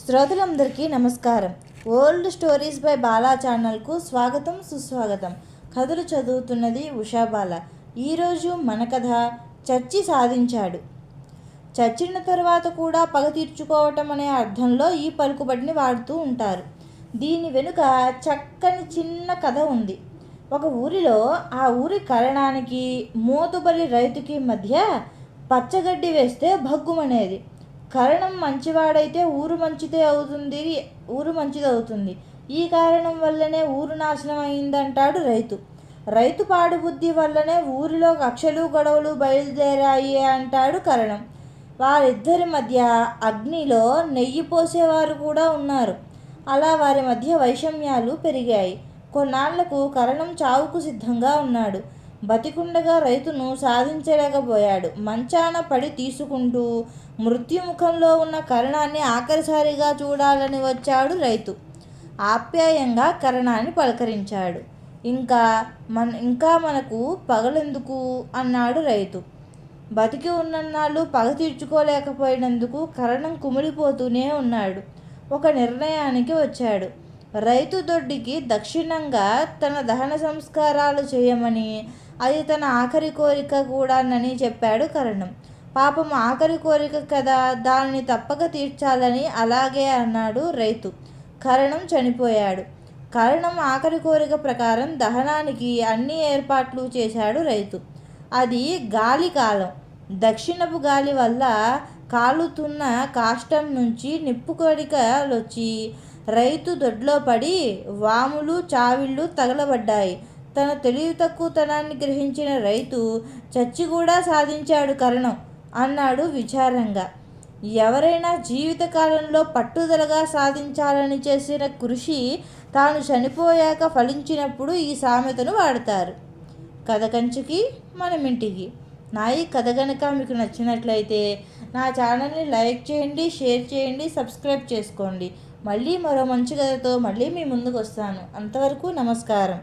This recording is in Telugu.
శ్రోతలందరికీ నమస్కారం. ఓల్డ్ స్టోరీస్ బై బాలా ఛానల్కు స్వాగతం సుస్వాగతం. కథలు చదువుతున్నది ఉషాబాల ఈరోజు మన కథ చర్చి సాధించాడు. చచ్చిన తర్వాత కూడా పగ తీర్చుకోవటం అనే అర్థంలో ఈ పలుకుబడిని వాడుతూ ఉంటారు. దీని వెనుక చక్కని చిన్న కథ ఉంది. ఒక ఊరిలో ఆ ఊరి కరణానికి మోతుబరి రైతుకి మధ్య పచ్చగడ్డి వేస్తే భగ్గుమనేది. కరణం మంచివాడైతే ఊరు మంచిదే అవుతుంది ఊరు మంచిది అవుతుంది. ఈ కారణం వల్లనే ఊరు నాశనం అయిందంటాడు రైతు. రైతు పాడుబుద్ధి వల్లనే ఊరిలో కక్షలు గొడవలు బయలుదేరాయి అంటాడు కరణం. వారిద్దరి మధ్య అగ్నిలో నెయ్యి పోసేవారు కూడా ఉన్నారు. అలా వారి మధ్య వైషమ్యాలు పెరిగాయి. కొన్నాళ్ళకు కరణం చావుకు సిద్ధంగా ఉన్నాడు. బతికుండగా రైతును సాధించలేకపోయాడు. మంచాన పడి తీసుకుంటూ మృత్యుముఖంలో ఉన్న కరణాన్ని ఆఖరిసారిగా చూడాలని వచ్చాడు రైతు. ఆప్యాయంగా కరణాన్ని పలకరించాడు. ఇంకా మన ఇంకా మనకు పగలెందుకు అన్నాడు రైతు. బతికి ఉన్నన్నాళ్ళు పగ తీర్చుకోలేకపోయినందుకు కరణం కుమిలిపోతూనే ఉన్నాడు. ఒక నిర్ణయానికి వచ్చాడు. రైతు దొడ్డికి దక్షిణంగా తన దహన సంస్కారాలు చేయమని అది తన ఆఖరి కోరిక కూడానని చెప్పాడు కరణం. పాపం ఆఖరి కోరిక కదా దానిని తప్పక తీర్చాలని అలాగే అన్నాడు రైతు. కరణం చనిపోయాడు. కరణం ఆఖరి కోరిక ప్రకారం దహనానికి అన్ని ఏర్పాట్లు చేశాడు రైతు. అది గాలి కాలం. దక్షిణపు గాలి వల్ల కాలుతున్న కాష్టం నుంచి నిప్పుకొడికలొచ్చి రైతు దొడ్లో పడి వాములు చావిళ్ళు తగలబడ్డాయి. తన తెలివి తక్కువతనాన్ని గ్రహించిన రైతు చచ్చి కూడా సాధించాడు కరణం అన్నాడు విచారంగా. ఎవరైనా జీవితకాలంలో పట్టుదలగా సాధించాలని చేసిన కృషి తాను చనిపోయాక ఫలించినప్పుడు ఈ సామెతను వాడతారు. కథ కంచికి మనమింటికి నా ఈ కథ కనుక మీకు నచ్చినట్లయితే నా ఛానల్ని లైక్ చేయండి షేర్ చేయండి సబ్స్క్రైబ్ చేసుకోండి. మళ్ళీ మరో మంచి కథతో మళ్ళీ మీ ముందుకు వస్తాను. అంతవరకు నమస్కారం.